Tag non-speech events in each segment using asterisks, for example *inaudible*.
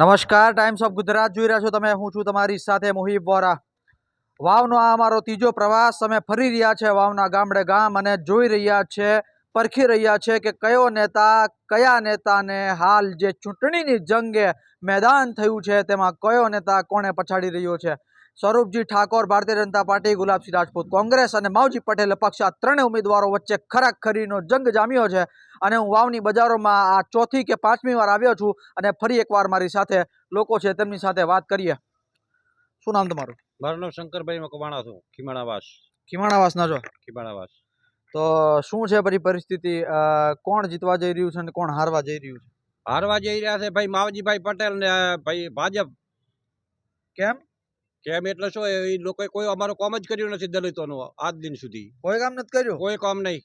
નમસ્કાર times of Gujarat જોઈ રહ્યા છો તમે. હું છું તમારી સાથે મોહિબ વોરા. વાવનો આ અમારો ત્રીજો પ્રવાસ. અમે ફરી રહ્યા છે વાવના ગામડે ગામ અને જોઈ રહ્યા છે, પરખી રહ્યા છે કે કયો નેતા કયા નેતાને હાલ જે ચૂંટણીની જંગે મેદાન થયું છે તેમાં કયો નેતા કોણે પછાડી રહ્યો છે. સ્વરૂપજી ઠાકોર ભારતીય જનતા પાર્ટી ગુલાબસિંહ રાજપૂત કોંગ્રેસ અને માવજી પટેલ પક્ષ આ ત્રણેય ઉમેદવારો વચ્ચે ખરાખરીનો જંગ જામ્યો છે. અને હું વાવની બજારોમાં આ ચોથી કે પાંચમી વાર આવ્યો છું અને ફરી એકવાર મારી સાથે લોકો છે તેમની સાથે વાત કરીએ. શું નામ તમારું? મારું નામ શંકરભાઈ મકવાણા છું ખીમાણાવાસ. ખીમાણાવાસના છો? ખીમાણાવાસ. તો શું છે પછી પરિસ્થિતિ? કોણ જીતવા જઈ રહ્યું છે અને કોણ હારવા જઈ રહ્યું છે? હારવા જઈ રહ્યા છે ભાઈ માવજીભાઈ પટેલ ને ભાઈ ભાજપ. કેમ? કેમ એટલે શું એ લોકોએ કોઈ અમારો કામ જ કર્યું નથી દલિતોનું આજ દિન સુધી. કોઈ કામ નથી કર્યું? કોઈ કામ નહીં.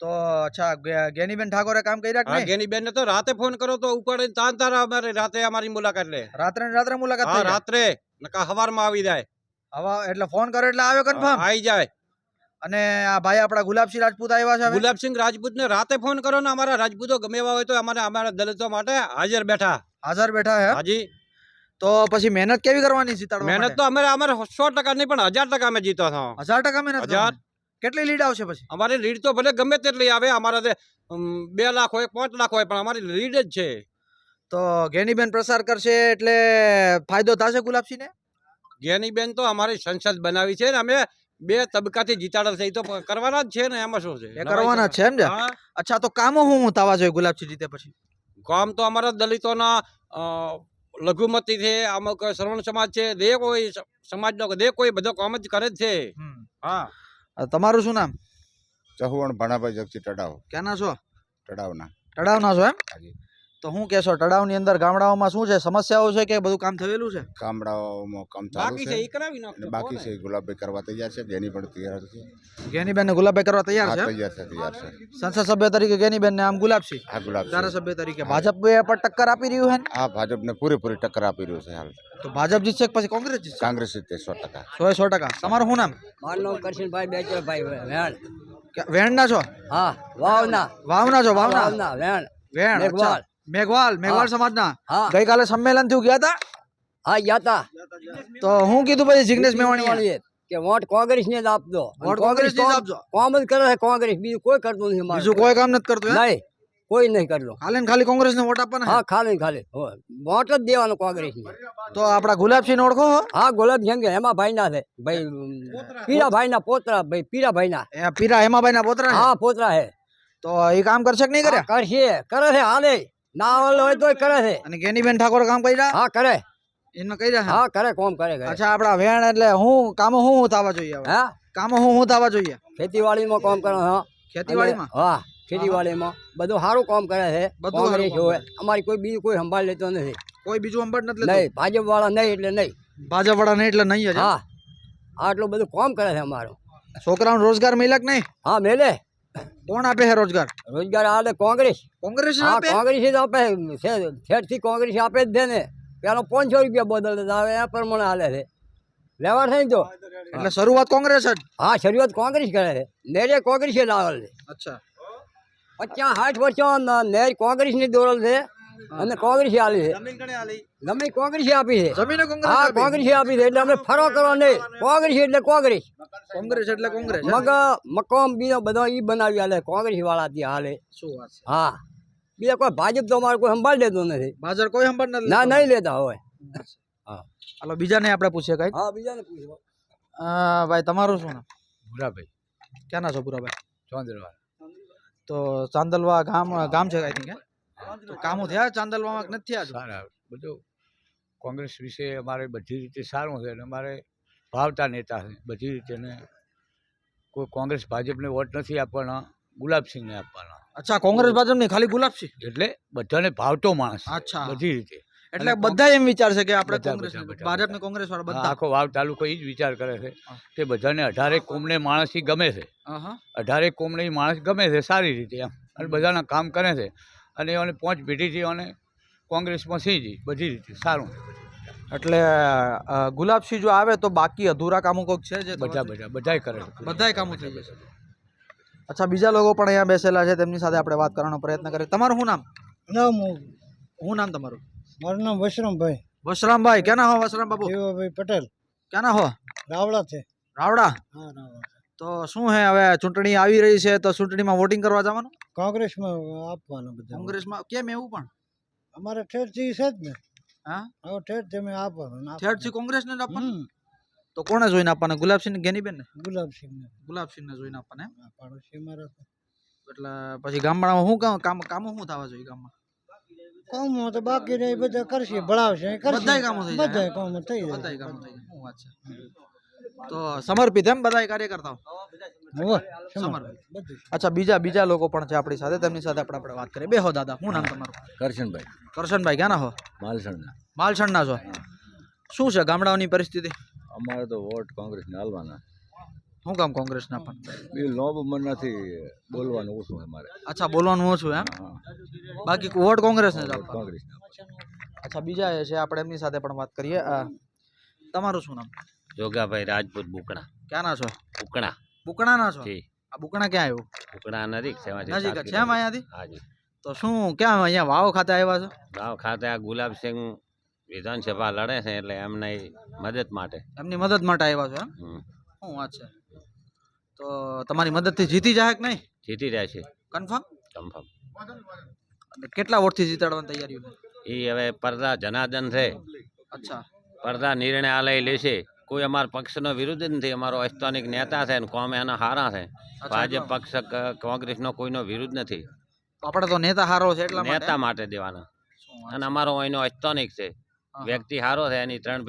તો અચ્છા ગેનીબેન ઠાકોરે કામ કર્યા કે ગેનીબેન ને તો રાતે ફોન કરો તો ઉપાડીને તાન તારા અમારે રાતે અમારી મુલાકાત લે. રાત્રે ને રાત્રે મુલાકાત હા રાત્રે નકા હવારમાં આવી જાય. હવા એટલે ફોન કરે એટલે આવ્યો કન્ફર્મ? આવી જાય. અને આ ભાઈ આપણા ગુલાબસિંહ રાજપૂત આવ્યા છે ગુલાબસિંહ રાજપૂત ને રાતે ફોન કરો ને અમારા રાજપૂતો ગમે એવા હોય તો અમારે અમારા દલિતો માટે હાજર બેઠા. હાજર બેઠા હે? હાજી. તો પછી મહેનત કેવી કરવાની સીતાડવા મહેનત તો અમારે અમારે સો ટકા નહીં પણ હજાર ટકા અમે જીતો છો. હજાર ટકા મહેનત હજાર. કેટલી લીડ આવશે પછી? અમારી લીડ તો ભલે ગમે તેટલી આવે અમારા બે લાખ હોય પાંચ લાખ હોય પણ અમારી લીડ જ છે. તો ઘેનીબેન પ્રસાર કરશે એટલે ફાયદો થશે ગુલાબસિંહને? ઘેનીબેન તો અમારી સંસદ બનાવી છે ને અમે બે તબક્કાથી જીતાડા છે એ તો કરવાના જ છે ને એમાં શું છે? એ કરવાના છે એમ છે અચ્છા તો કામો હું થવા જોઈએ ગુલાબસિંહ જીતે પછી? કામ તો અમારા દલિતોના લઘુમતી છે અમુક શ્રવણ સમાજ છે દે કોઈ સમાજનો દે કોઈ બધો કામ જ કરે જ છે. હા. તમારું શું નામ? ચહુવણ ભણાભાઈ જગસી તળાવ. ક્યાંના છો? તળાવના. તળાવના છો એમ? હાજી. તો શું કહેશો તળાવની અંદર ગામડાઓમાં શું છે? સમસ્યાઓ છે કે બધું કામ થયેલું છે? ગામડાઓમાં કામ ચાલુ બાકી છે. છે એ કરાવી અને બાકી છે એ ગુલાબભાઈ કરવા તૈયાર છે ગેની પણ તૈયાર છે. ગેનીબેન ને ગુલાબભાઈ કરવા તૈયાર હા છે? એમ? તૈયાર છે તૈયાર છે. સંસદ સભ્ય તરીકે ગેનીબેન ને આમ ગુલાબસિંહ? હા ગુલાબ ધારાસભ્ય તરીકે. ભાજપ પર ટક્કર આપી રહ્યું છે ને? આ ભાજપને પૂરેપૂરી ટક્કર આપી રહ્યું છે હાલ. તો ભાજપ જીતશે કે પછી કોંગ્રેસ જીતશે? કોંગ્રેસ તે સો ટકા. સો સો ટકા. તમારું શું નામ? મારું નામ કરશનભાઈ બેચરભાઈ વેણ. કે- વેણના છો? હા વાવના. વાવના છો વાવના? વાવના વેણ. વેણ અચ્છા. મેઘવાલ મેઘવાલ હા. સમાજના હા ગઈકાલે સંમેલન થયું ગયા હતા હા યાતા તો હું કીધું પછી જિગ્નેશ મેવાણી કે વોટ કોંગ્રેસ ને જ આપજો વોટ અને કોંગ્રેસ ને જ કોમ- આપજો. કોમ જ કરે છે કોંગ્રેસ બીજું કોઈ કરતું નથી અમારે. બીજું કોઈ કામ નથી કરતું એમ? નહીં કોઈ નહીં કરતું ખાલી ને ખાલી કોંગ્રેસ ને વોટ આપવાના છે? હા ખાલી ને ખાલી હોય. વોટ જ દેવાનો કોંગ્રેસ ને તો આપડા ગુલાબસિંહ ને ઓળખો છો? હા ગુલાબ જંગે એમાં ભાઈ ના છે ભાઈ પીરા ભાઈ ના પોતરા ભાઈ પીરા ભાઈ ના એ પીરા હેમાભાઈ ના પોતરા છે? હા પોતરા છે તો એ કામ કરશે કે નહીં કરે હા, કરશે કરે છે હાલે ના આવડે હોય તોય કરે છે. અને ગેનીબેન ઠાકોર કામ કર્યા? હા કરે. એને કરી રહ્યા હા કરે કોમ કરે કરે. અચ્છા આપડા વેણ એટલે હું કામો હું હું થવા જોઈએ હવે? હા? કામો હું હું થવા જોઈએ? ખેતીવાડીમાં કામ કરે હા. ખેતીવાડીમાં? હા ખેતીવાડીમાં. બધું સારું કામ કરે છે. બધું સારું કોંગ્રેસ અમારી કોઈ બીજું કોઈ સંભાળ લેતો નથી. કોઈ બીજું સંભાળ નથી નહીં ભાજપ વાળા નહીં એટલે નહીં. ભાજપ વાળા નહીં એટલે નહીં હા. આટલું બધું કામ કરે છે અમારું. છોકરાઓને રોજગાર મળ્યા કે નહીં? હા મેલે કોણ આપે છે રોજગાર? રોજગાર આલે કોંગ્રેસ. કોંગ્રેસ આપે? કોંગ્રેસ જ આપે. થી કોંગ્રેસ આપે જ છે ને. પેલો પાંચસો રૂપિયા બદલ આવે એ પ્રમાણે હાલે છે. લેવા થઈ તો. એટલે શરૂઆત કોંગ્રેસ જ? હા શરૂઆત કોંગ્રેસ કરે છે. નેરે કોંગ્રેસ જ લાવેલ છે. અચ્છા. પચાસ સાઠ વર્ષો નેર કોંગ્રેસની દોરલ છે. અને કોંગ્રેસ આલી છે. ગમે કોંગ્રેસ આપી છે. કોંગ્રેસ હા કોંગ્રેસ આપી છે. એટલે અમે ફરો કરવા નહીં. કોંગ્રેસ એટલે કોંગ્રેસ. કોંગ્રેસ એટલે કોંગ્રેસ? મગ મકોમ બીજો બધો ઈ બનાવી હાલે કોંગ્રેસ વાળા ત્યાં હાલે શું વાત હા. બીજા કોઈ ભાજપ તો અમારે કોઈ સંભાળ લેતો નથી. ભાજપ કોઈ સંભાળ નથી ના નહીં લેતા હોય. હાલો બીજાને આપણે પૂછીએ કઈ હા બીજાને પૂછો. ભાઈ તમારું શું નામ? ભૂરાભાઈ. ક્યાંના છો ભૂરાભાઈ? ચોંદરવા તો ચાંદલવા ગામ ગામ છે આઈ થિંક તો કામો થયા ચાંદલવામાં નથી થયા સારા બધું કોંગ્રેસ વિશે અમારે બધી રીતે સારું છે અને અમારે ભાવતા નેતા છે. બધી રીતે ને કોઈ કોંગ્રેસ ભાજપને વોટ નથી આપવાના ગુલાબસિંહને આપવાના. અચ્છા કોંગ્રેસ ભાજપ નહીં ખાલી ગુલાબસિંહ? એટલે બધાને ભાવતો માણસ અચ્છા. બધી રીતે. એટલે બધા એમ વિચારશે કે આપણે કોંગ્રેસ બધા, બધા, ભાજપ ને બધા. કોંગ્રેસ વાળા બધા. આખો વાવ તાલુકો એ જ વિચાર કરે છે કે બધાને અઢારે કોમને માણસ ગમે છે. અઢારે કોમને માણસ ગમે છે સારી રીતે એમ. અને બધાના કામ કરે છે. અને એને પહોંચ પેઢીથી અને કોંગ્રેસમાં સિંહજી બધી રીતે સારું. એટલે ગુલાબસિંહ જો આવે તો બાકી અધૂરા કામો કોઈક છે જે બધા બધા બધાય કરે બધાય કામો થઈ જશે. અચ્છા બીજા લોકો પણ અહીંયા બેસેલા છે તેમની સાથે આપણે વાત કરવાનો પ્રયત્ન કરીએ. તમારું શું નામ? શું નામ તમારું? મારું નામ વશરામભાઈ. વશરામભાઈ ક્યાંના હો વશરામ બાબુ પટેલ. ક્યાંના હો? રાવડા છે. રાવડા હા રાવડા તો શું હે હવે ચૂંટણી આવી રહી છે તો ચૂંટણીમાં વોટિંગ કરવા જવાનું? કોંગ્રેસમાં આપવાના બધા. કોંગ્રેસમાં કેમ એવું પણ? અમારે ઠેરથી છે જ ને. હા? હવે ઠેરથી અમે આપવાનું ઠેરથી કોંગ્રેસને જ આપવાનું? તો કોને જોઈને આપવાના? ગુલાબસિંહ ગેનીબેન ને ગુલાબસિંહ ને ગુલાબસિંહને જોઈને આપવાના? પાડોશી અમારા એટલે પછી ગામડામાં શું કામ કામ કામો શું થવા જોઈએ ગામમાં? કામો તો બાકી રહી બધા કરશે ભળાવશે બધાય કામો થઈ જાય. બધા કામો થઈ જાય. બધા કામો થઈ જાય હું વાત છે? તો સમર્પિત એમ બધાય કાર્યકર્તાઓ? હોવે, સમર્પિત. બધું અચ્છા બીજા બીજા લોકો પણ છે આપણી સાથે. તેમની સાથે આપણે આપણે વાત કરીએ. બેહો દાદા શું નામ તમારું? કરશનભાઈ. કરશનભાઈ ક્યાંના હો? માલસણના. માલસણના છો? શું છે ગામડાઓની પરિસ્થિતિ? અમારે તો વોટ કોંગ્રેસને હાલવાના. શું કામ કોંગ્રેસના પણ? એ લોભ મન નથી બોલવાનું ઓછું છે મારે. અચ્છા બોલવાનું ઓછું એમ? હા બાકી વોટ કોંગ્રેસને જ આપવાનો? કોંગ્રેસના. અચ્છા બીજા એ છે આપણે એમની સાથે પણ વાત કરીએ. અ, તમારું શું નામ? જોગાભાઈ રાજપૂત બુકણા. ક્યાંના છો? બુકણા. બુકણાના છો? જી. આ બુકણા ક્યાં આવ્યું? બુકણા નજીક છે નજીક છે એમ. અહીંયાથી? હાજી તો શું ક્યાં અહીંયા વાવ ખાતે આવ્યા છો? વાવ ખાતે આ ગુલાબસિંહ વિધાનસભા લડે છે એટલે એમને મદદ માટે. એમની મદદ માટે આવ્યા છો એમ. શું વાત છે. તો તમારી મદદથી જીતી જાય કે નહીં? જીતી રહ્યા છે. કન્ફર્મ? કન્ફર્મ. કેટલા વોટથી જીતાડવાની તૈયારી એ હવે પરદા જનાર્દન છે. અચ્છા. પરદા નિર્ણય આ લઈ લેશે. કોઈ અમારા પક્ષનો વિરુદ્ધ નથી અમારો અસ્થાનિક નેતા છે ને કોમ એના હારા છે. ભાજપ પક્ષ કોંગ્રેસનો કોઈનો વિરુદ્ધ નથી. આપણે તો નેતા હારો છે એટલે નેતા માટે દેવાના. અને અમારો અહીંનો અસ્થાનિક છે. વ્યક્તિ સારો છે એની ત્રણ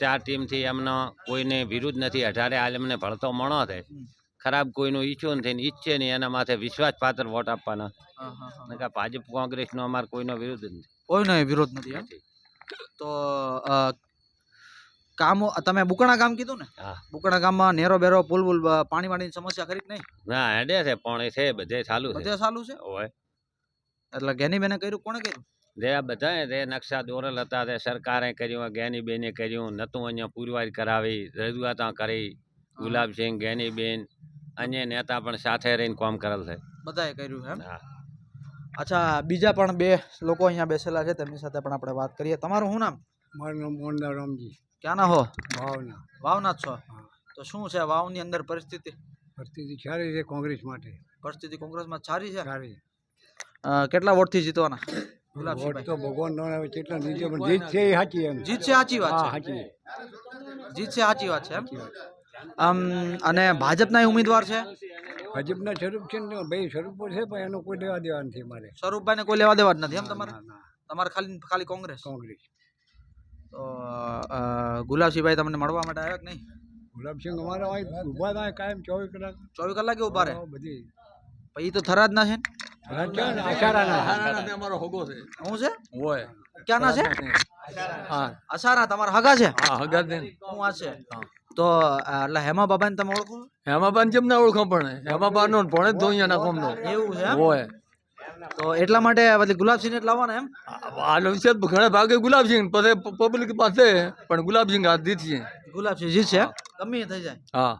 ચાર ટીમથી એમનો કોઈને વિરુદ્ધ નથી. અઢારે હાલ એમને ભળતો મણો છે. ખરાબ કોઈનું ઈચ્છું નથી ને ઈચ્છે નહીં એના માથે વિશ્વાસપાત્ર વોટ આપવાના. ભાજપ કોંગ્રેસનો અમારે કોઈનો વિરુદ્ધ નથી. કોઈનો વિરોધ નથી તો કામો તમે બુકણા ગામ કીધું ને? હા. બુકણા ગામમાં નેરો બેરો પુલ પુલ પાણી વાણીની સમસ્યા ખરી કે નહીં? ના હેડે છે પણ એ છે બધે ચાલુ છે. બધે ચાલુ છે? હોય. એટલે ગેની બેને કર્યું? કોણે કર્યું? જે આ બધા જે નકશા દોરેલ હતા તે સરકારે કર્યું ગેની બેને કર્યું નતું અહીંયા પુરવાર કરાવી રજૂઆતો કરી. ગુલાબસિંહ બેન અન્ય નેતા પણ સાથે રહીને કામ કરેલ છે. બધાએ કર્યું એમ? હા. અચ્છા બીજા પણ બે લોકો અહીંયા બેસેલા છે તેમની સાથે પણ આપણે વાત કરીએ. તમારું શું નામ? મારું નામ મોહનદાસ રામજી. ક્યાંના હો? વાવના. વાવના છો. તો શું છે વાવની અંદર પરિસ્થિતિ? પરિસ્થિતિ સારી છે કોંગ્રેસ માટે. પરિસ્થિતિ કોંગ્રેસમાં સારી છે? સારી. કેટલા વોટથી જીતવાના? વોટ તો ભગવાન નો આવે કેટલા નીચે પણ જીત છે એ સાચી એમ. જીત છે સાચી વાત છે? સાચી. જીત છે સાચી વાત છે એમ? અને ભાજપના ઉમેદવાર છે? ભાજપના સ્વરૂપ છે ને ભાઈ સ્વરૂપો છે પણ એનો કોઈ લેવા દેવા નથી મારે. સ્વરૂપભાઈને કોઈ લેવા દેવા જ નથી એમ તમારે? તમારે ખાલી ખાલી કોંગ્રેસ? કોંગ્રેસ. તો ગુલાબસિંહભાઈ તમને મળવા માટે આવ્યા કે નહીં? ગુલાબસિંહ અમારે અહીં ઊભા થાય કાયમ ચોવીસ કલાક. ચોવીસ કલાકે ઊભા રહે? બધી. પછી તો થરાદ ના? છે. ને રાજ્ય ને છે. ક્યાંના છે? હા. અસારા તમારા હગા છે? હા હગા છે છે. તો એટલે હેમા બાબાને તમે ઓળખો? હેમાબાન જેમ ના ઓળખો પણ હેમાબાન નો પણ કોમનો. એવું છે હોય. તો એટલા માટે બધી ગુલાબસિંહ જ લાવવાના એમ? આનો વિશે ઘણા ભાગે ગુલાબસિંહ પછી પબ્લિક પાસે પણ ગુલાબસિંહ હાથ જીતશે. ગુલાબસિંહ જીતશે ગમે થઈ જાય. હા.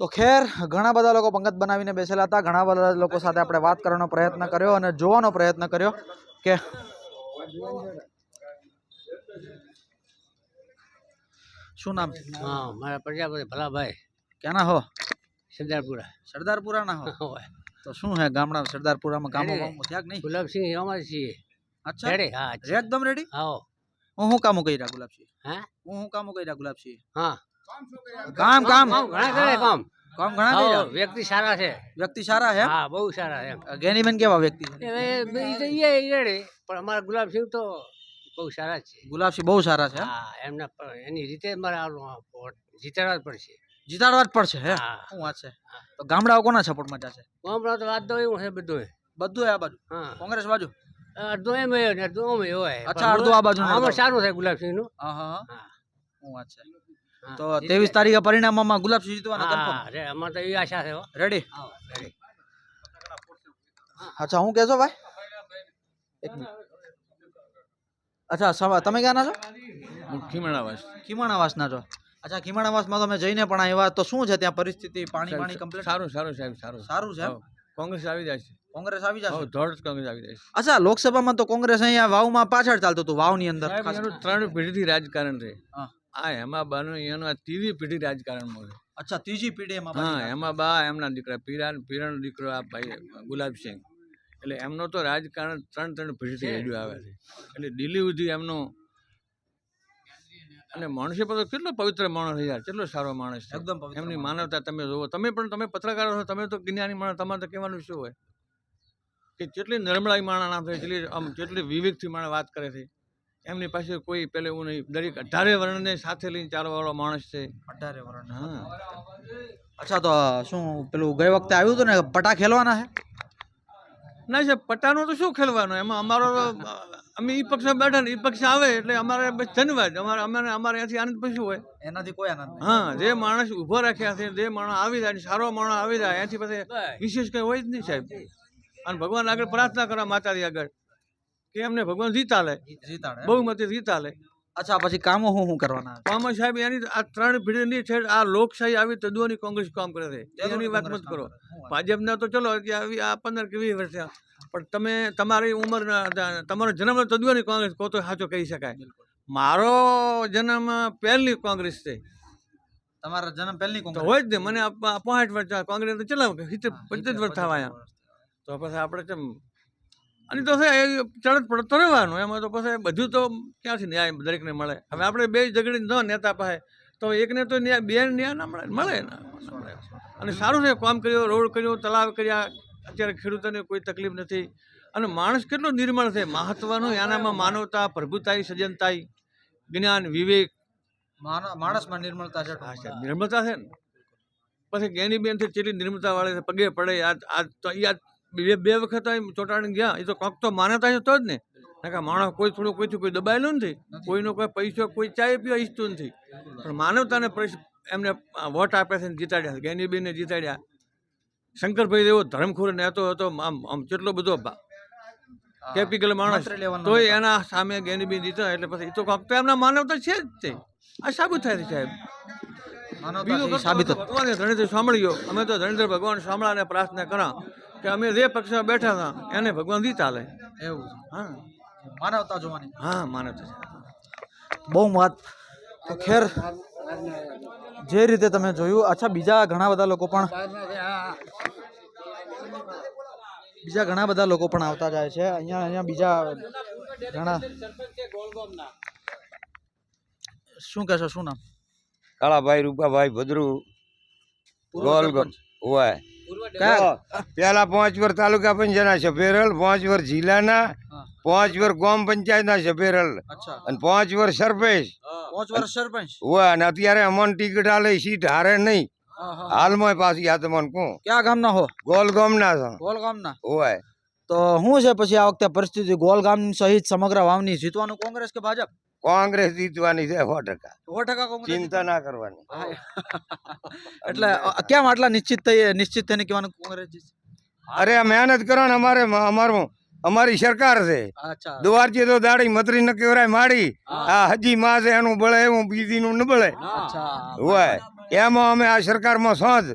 તો ખેર ઘણા બધા લોકો પંગત બનાવીને બેસેલા હતા. ઘણા બધા લોકો સાથે આપણે વાત કરવાનો પ્રયત્ન કર્યો અને જોવાનો પ્રયત્ન કર્યો કે શું નામ? હા મારા પ્રજાપતિ ભલાભાઈ. ક્યાંના હો? સરદારપુરા. સરદારપુરાના હો હોય. તો શું હે ગામડા સરદારપુરામાં ગામો કામો ગામો થયા કે નહીં? ગુલાબસિંહ અમારે છીએ. અચ્છા. રેડી? હા એકદમ રેડી આવો હું. શું કામો કર્યા ગુલાબસિંહ? હે? હું શું કામો કર્યા ગુલાબસિંહ? હા. કામ કામ. ઘણા કરે કામ. કામ ઘણા કર્યા? વ્યક્તિ સારા છે. વ્યક્તિ સારા હે હા બહુ સારા એમ. ગેનીબેન કેવા વ્યક્તિ છે? એ ઈ રેડે. પણ અમારા ગુલાબસિંહ તો બહુ સારા છે. ગુલાબસિંહ બહુ સારા છે હા એમના એની રીતે મારે વોટ જીતાડવા પડશે જીતાડવા જ પડશે હે? હા. શું વાત છે? તો ગામડાઓ કોના સપોર્ટમાં જશે? ગામડા તો વાત તો એવું છે બધું બધું આ બાજુ? હા. કોંગ્રેસ બાજુ? અડધો એમ હોય ને અડધો એમ હોય અચ્છા, અડધો આ બાજુ આમાં અડધું. સારું થાય ગુલાબસિંહનું હા હા હા. હા. શું વાત છે? તો. ત્રેવીસ તારીખે પરિણામમાં ગુલાબસિંહ જીતવાના હા કન્ફર્મ રે, અમારે તો એ આશા છે હો. Ready ready. અચ્છા હું કહેશો ભાઈ? એક મિનિટ અચ્છા સવા તમે ક્યાંના છો? ખીમણાવાસ ખીમાણાવાસના છો. અચ્છા ખીમાણાવાસમાં તમે જઈને પણ આવ્યા તો શું છે ત્યાં પરિસ્થિતિ? પાણી પાણી કમ્પ્લીટ સારું સારું સાહેબ સારું. સારું છે કોંગ્રેસ આવી જાય છે. કોંગ્રેસ આવી જશે? ધડ કોંગ્રેસ આવી જાય છે. અચ્છા લોકસભામાં તો કોંગ્રેસ અહીંયા વાવમાં પાછળ ચાલતું હતું વાવની અંદર. ત્રણ પેઢીથી રાજકારણ છે. આ એમાં બાનું એનું આ ત્રીજી પેઢી રાજકારણમાં છે. અચ્છા ત્રીજી પેઢી એમાં હા હેમા બા એમના દીકરા પીરાન પીરાનો દીકરો આ ભાઈ ગુલાબસિંહ એટલે એમનો તો રાજકારણ ત્રણ ત્રણ પેઢીથી હેડ્યું આવે છે. એટલે દિલ્હી સુધી એમનું અને માણસે પણ કેટલો પવિત્ર માણસ યાર કેટલો સારો માણસ છે. એકદમ એમની માનવતા તમે જુઓ તમે પણ તમે પત્રકારો છો તમે તો જ્ઞાની માણસ તમારે તો કહેવાનું શું હોય? કે કેટલી નર્મળાઈ માણસ છે એટલી આમ કેટલી વિવેકથી માણસ વાત કરે છે એમની પાસે કોઈ પેલે એવું નહીં. દરેક અઢારે વર્ણને સાથે લઈને ચાલવાવાળો માણસ છે. અઢારે વર્ણ હા. અચ્છા તો શું પેલું ગઈ વખતે આવ્યું હતું ને પટા ખેલવાના છે ના સાહેબ પટ્ટાનું તો શું ખેલવાનું? એમાં અમારો અમે એ પક્ષ બેઠા ને એ પક્ષ આવે એટલે અમારે બસ ધન્યવાદ. અમારે અમારે અમારે અહીંયાથી આનંદ પછી હોય. એનાથી કોઈ આનંદ હા જે માણસ ઊભો રાખ્યા છે જે માણસ આવી જાય સારો માણસ આવી જાય એનાથી પછી વિશેષ કંઈ હોય જ નહીં સાહેબ. અને ભગવાન આગળ પ્રાર્થના કરવા માતાજી આગળ કે એમને ભગવાન જીતા લે. જીતાડે એમ? બહુ મતે જીતા લે. અચ્છા પછી કામો હું શું કરવાના? કામો સાહેબ એની આ ત્રણ ભીડની છે આ લોકશાહી આવી તદ્દોની કોંગ્રેસ કામ કરે છે. એની વાત મત કરો. ભાજપના તો ચલો કે આવી આ પંદર કે વીસ વર્ષ. પણ તમે તમારી ઉંમર તમારો જન્મ તદ્દોની કોંગ્રેસ કહો તો સાચો કહી શકાય. મારો જન્મ પહેલી કોંગ્રેસ છે તમારા જન્મ પહેલી કોંગ્રેસ હોય જ ને મને પાંચ વર્ષ. કોંગ્રેસ તો ચલાવ સિત્તેર પંચોતેર વર્ષ થવા આવ્યા તો પછી આપણે કેમ? અને તો ચડત પડતો રહેવાનું એમાં તો પછી બધું તો ક્યાંથી ન્યાય દરેકને મળે? હવે આપણે બે ઝઘડી ન નેતા પાસે તો એકને તો ન્યાય બે ન્યાય ના મળે મળે અને સારું છે કામ કર્યું રોડ કર્યો તલાવ કર્યા અત્યારે ખેડૂતોને કોઈ તકલીફ નથી. અને માણસ કેટલો નિર્મળ છે. મહત્વનું એનામાં માનવતા પ્રભુતાઈ સજ્જનતાઈ જ્ઞાન વિવેક. માણ- માણસમાં નિર્મળતા છે. હા સાહેબ, નિર્મળતા છે ને? પછી જ્ઞાનીબેન છે ચેટલી નિર્મળતા વાળે છે. પગે પડે. આ આ તો યાદ બે બે વખત આ ચોટાડી ગયા. એ તો કોક તો માનતા છે તો જ ને. કે માણસ કોઈ થોડું કોઈથી કોઈ દબાયેલું નથી. કોઈનો કોઈ પૈસો કોઈ ચાય પીવા ઈચ્છતું નથી. પણ માનવતાને એમને વોટ આપે છે ને જીતાડ્યા છે. જ્ઞાની બેનને જીતાડ્યા. શંકરભાઈ એવો ધર્મખોર નેતો હતો આમ આમ કેટલો બધો કેપિકલ માણસ તો એના સામે ગેનબી દીધા એટલે પછી એ તો એમના માનવતા છે જ તે. આ સાબિત થાય છે સાહેબ. બીજું સાબિત. ભગવાને ધણીધર સાંભળ્યો અમે તો ધણીધર ભગવાન સાંભળાને પ્રાર્થના કરા કે અમે જે પક્ષમાં બેઠા હતા એને ભગવાન જીતા લે એવું. હા. માનવતા જોવાની. હા માનવતા બહુ વાત. તો ખેર જે રીતે તમે જોયું અચ્છા બીજા ઘણા બધા લોકો પણ બીજા ઘણા બધા લોકો પણ આવતા જાય છે. અહીંયા અહીંયા બીજા ઘણા. શું કહેશો શું નામ? કાળાભાઈ રૂપાભાઈ ભદ્રુ ગોલગંજ ગોલ હોય પેલા પાંચ વર્ષ તાલુકા પંચાયતના સભેરલ પાંચ વર્ષ જિલ્લાના હા. પાંચ વર્ષ ગામ પંચાયતના સભેરલ અચ્છા. અને પાંચ વર્ષ સરપંચ. પાંચ વર્ષ સરપંચ. હોય અને અત્યારે અમન ટિકિટ આલે સીટ હારે નહીં. હાલમાં પાછી આ તમને કહું કયા ગામના હો? ગોલ ગામના છો. ગોલ ગામના હોય તો શું છે પછી આ વખતે પરિસ્થિતિ ગોલ ગામ સહિત સમગ્ર વાવની જીતવાનું કોંગ્રેસ કે ભાજપ? કોંગ્રેસ જીતવાની છે સો ટકા. સો ટકા ચિંતા ના કરવાની. એટલે કેમ આટલા નિશ્ચિત થઈ નિશ્ચિત થઈને કહેવાનું કોંગ્રેસ જીતશે? અરે મહેનત કરો ને અમારે અમારું અમારી સરકાર છે. દ્વારજી તો દાડી મતરી ન કેવરાય માડી. આ હજી માં છે એનું બળે એવું બીજીનું ન બળે. હોય એમાં અમે આ સરકારમાં સોંજ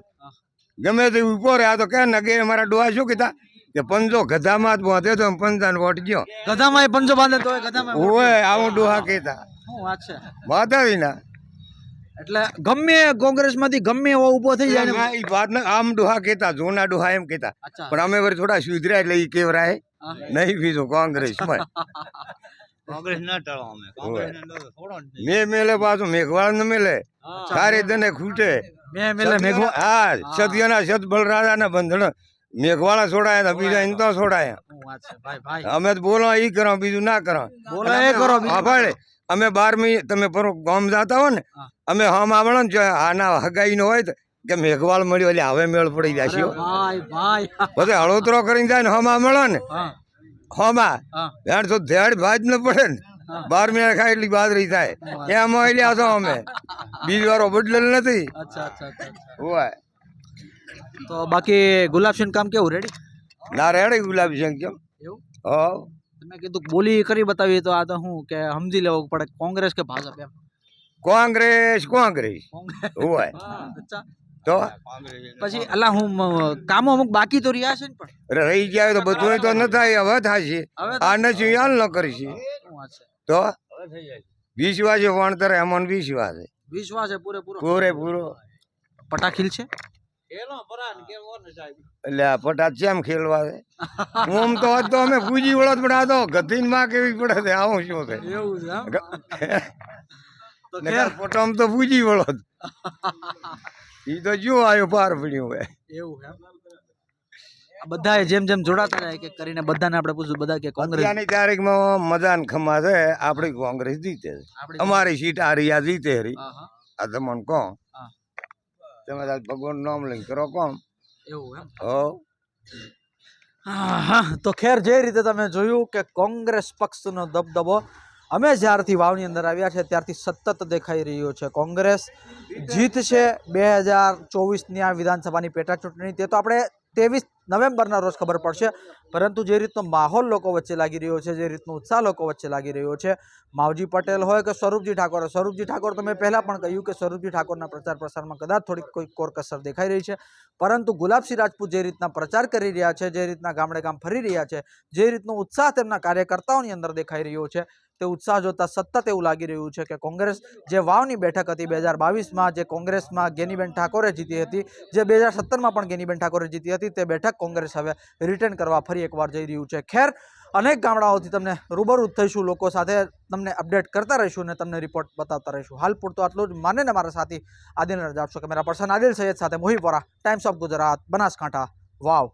ગમે તે ઊભો રહ્યા આ તો કે નગે? મારા અમારા ડોહા શું કીધા? કે પંજો ગધામાં જ બાંધે તો પંચાન વોટ ગયો ગધામાં પંજો બાંધે તો ગધામાં હોય આવું ડોહા કહેતા. માતાજી ના. એટલે ગમે કોંગ્રેસમાંથી ગમે એવો ઊભો થઈ જાય એ વાત આમ ડોહા કહેતા જૂના ડોહા એમ કહેતા. પણ અમે થોડા સુધર્યા એટલે એ કેવરાય. નહીં બીજું કોંગ્રેસ *laughs* કોંગ્રેસ ના ટાળો અમે. મેં મેલે પાછું મેઘવાળ ન મેલે. સારી દને ખૂટે. મેં મેલે મેઘવા હા સત્યના સત બલરાજા ના બંધણ મેઘવાળા છોડાયા હતા બીજા ઇન તો છોડાયા. શું વાત છે? ભાઈ ભાઈ. અમે તો બોલો ઈ કરો બીજું ના કરો. બોલો એ કરો ભાઈ અમે બારમી તમે પરો ગામ જતા હો ને હા. અમે હમ આવડો ને આના હગાઈ નો હોય તો કે મેઘવાળ મળ્યો એટલે હવે મેળ પડી અરે જશે ભાઈ ભાઈ. પછી હળોતરો કરીને જાય ને હમા મળો ને. હા. હમા ધ્યાન તો ધ્યાન ભાજ ન પડે ને. બાર મહિના ખાય એટલી બાદરી થાય. એમાં એટલે છો અમે. બીજી વારો બદલેલ નથી. હોય. તો બાકી ગુલાબસિંહ કામ કેવું રેડી ના રેડે ગુલાબસિંહ કેમ? એવું? હો. તમે કીધું બોલી કરી બતાવી તો આ તો શું કે સમજી લેવું પડે કોંગ્રેસ કે ભાજપ એમ? કોંગ્રેસ કોંગ્રેસ. કોંગ્રેસ. હોય. અચ્છા. તો? પછી અલા હું કામો અમુક બાકી તો રહ્યા છે ને પણ. રહી ગયા તો બધું તો ન થાય હવે થશે આ નથી હાલ ન કરીશી છે. તો? વિશ્વાસે વણતર એમાં વિશ્વાસ છે. વિશ્વાસ છે પૂરેપૂરો. પૂરેપૂરો. પટાખીલ છે? એટલે આ પટા ચેમ ખેલવા છે? ઓમ તો તો અમે પૂજી વળત પણ આ તો ગધીનમાં કેવી પડે છે આવું શું છે? એવું છે તો નકર ખેર તો પૂજી વળત. *laughs* ઈ તો જો આવ્યો પાર પડ્યું હવે એવું એમ? બધા જેમ જેમ જોડાતા રહે કે કરીને બધાને આપણે પૂછ્યું બધા કે કોંગ્રેસ અત્યારની તારીખમાં મદાન ખમા છે આપણી કોંગ્રેસ જીતે છે. અમારી સીટ આ રહ્યા જીતે રહી હા, હા. આ તમને કહો. તમે ભગવાન નામ લઈને કરો કોમ? એવું એમ? હો. હા, હા. તો ખેર જે રીતે તમે જોયું કે કોંગ્રેસ પક્ષનો દબદબો અમે જ્યારથી વાવની અંદર આવ્યા છે ત્યારથી સતત દેખાઈ રહ્યો છે. કોંગ્રેસ જીતશે બે હજાર ચોવીસની આ વિધાનસભાની પેટા ચૂંટણી. તે તો આપણે ત્રેવીસ નવેમ્બરના રોજ ખબર પડશે. પરંતુ જે રીતનો માહોલ લોકો વચ્ચે લાગી રહ્યો છે, જે રીતનો ઉત્સાહ લોકો વચ્ચે લાગી રહ્યો છે, માવજી પટેલ હોય કે સ્વરૂપજી ઠાકોર સ્વરૂપજી ઠાકોર તો મેં પહેલાં પણ કહ્યું કે સ્વરૂપજી ઠાકોરના પ્રચાર પ્રસારમાં કદાચ થોડીક કોઈ કોરકસર દેખાઈ રહી છે. પરંતુ ગુલાબસિંહ રાજપૂત જે રીતના પ્રચાર કરી રહ્યા છે, જે રીતના ગામડે ગામ ફરી રહ્યા છે, જે રીતનો ઉત્સાહ તેમના કાર્યકર્તાઓની અંદર દેખાઈ રહ્યો છે તે ઉત્સાહ જોતા સતત એવું લાગી રહ્યું છે કે કોંગ્રેસ જે વાવની બેઠક હતી બે હજાર બાવીસમાં, જે કોંગ્રેસમાં ગેનીબેન ઠાકોરે જીતી હતી, જે બે હજાર સત્તરમાં પણ ગેનીબેન ઠાકોરે જીતી હતી, તે બેઠક કોંગ્રેસ હવે રિટર્ન કરવા ફરી એકવાર જઈ રહ્યું છે. ખેર, અનેક ગામડાઓથી તમને રૂબરૂ થઈશું, લોકો સાથે તમને અપડેટ કરતા રહીશું અને તમને રિપોર્ટ બતાવતા રહીશું. હાલ પૂરતું આટલું જ. માને ને મારા સાથી આદિલ રજા આપશો. કેમેરા પર્સન આદિલ સૈયદ સાથે Mohib Vora. Times of Gujarat Banaskantha. Vav